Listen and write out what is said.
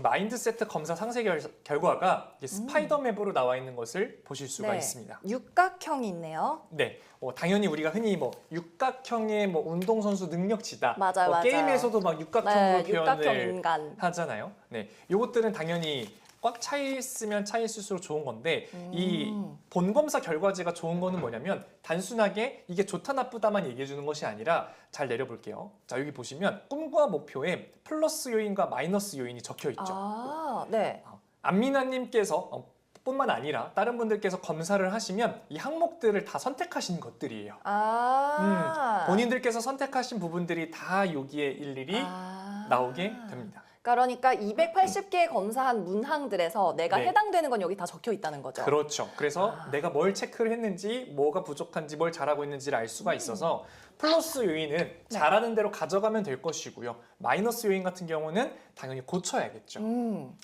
마인드세트 검사 상세 결, 결과가 이게 스파이더 맵으로 나와 있는 것을 보실 수가 음. 네. 있습니다. 육각형이 있네요. 네, 어, 당연히 우리가 흔히 뭐 육각형의 뭐 운동선수 능력치다. 맞아요, 뭐 맞아요. 게임에서도 막 육각형으로 네, 표현을 육각형 인간. 하잖아요. 네, 요것들은 당연히 꽉 차 있으면 차 있을수록 좋은 건데 이 음. 본검사 결과지가 좋은 거는 뭐냐면 단순하게 이게 좋다 나쁘다만 얘기해 주는 것이 아니라 잘 내려볼게요. 자 여기 보시면 꿈과 목표에 플러스 요인과 마이너스 요인이 적혀 있죠. 아, 네. 안미나님께서 어, 뿐만 아니라 다른 분들께서 검사를 하시면 이 항목들을 다 선택하신 것들이에요. 아. 본인들께서 선택하신 부분들이 다 여기에 일일이 아. 나오게 됩니다. 그러니까 280개 검사한 문항들에서 내가 네. 해당되는 건 여기 다 적혀 있다는 거죠. 그렇죠. 그래서 아. 내가 뭘 체크를 했는지, 뭐가 부족한지, 뭘 잘하고 있는지를 알 음. 수가 있어서 플러스 요인은 네. 잘하는 대로 가져가면 될 것이고요. 마이너스 요인 같은 경우는 당연히 고쳐야겠죠. 음.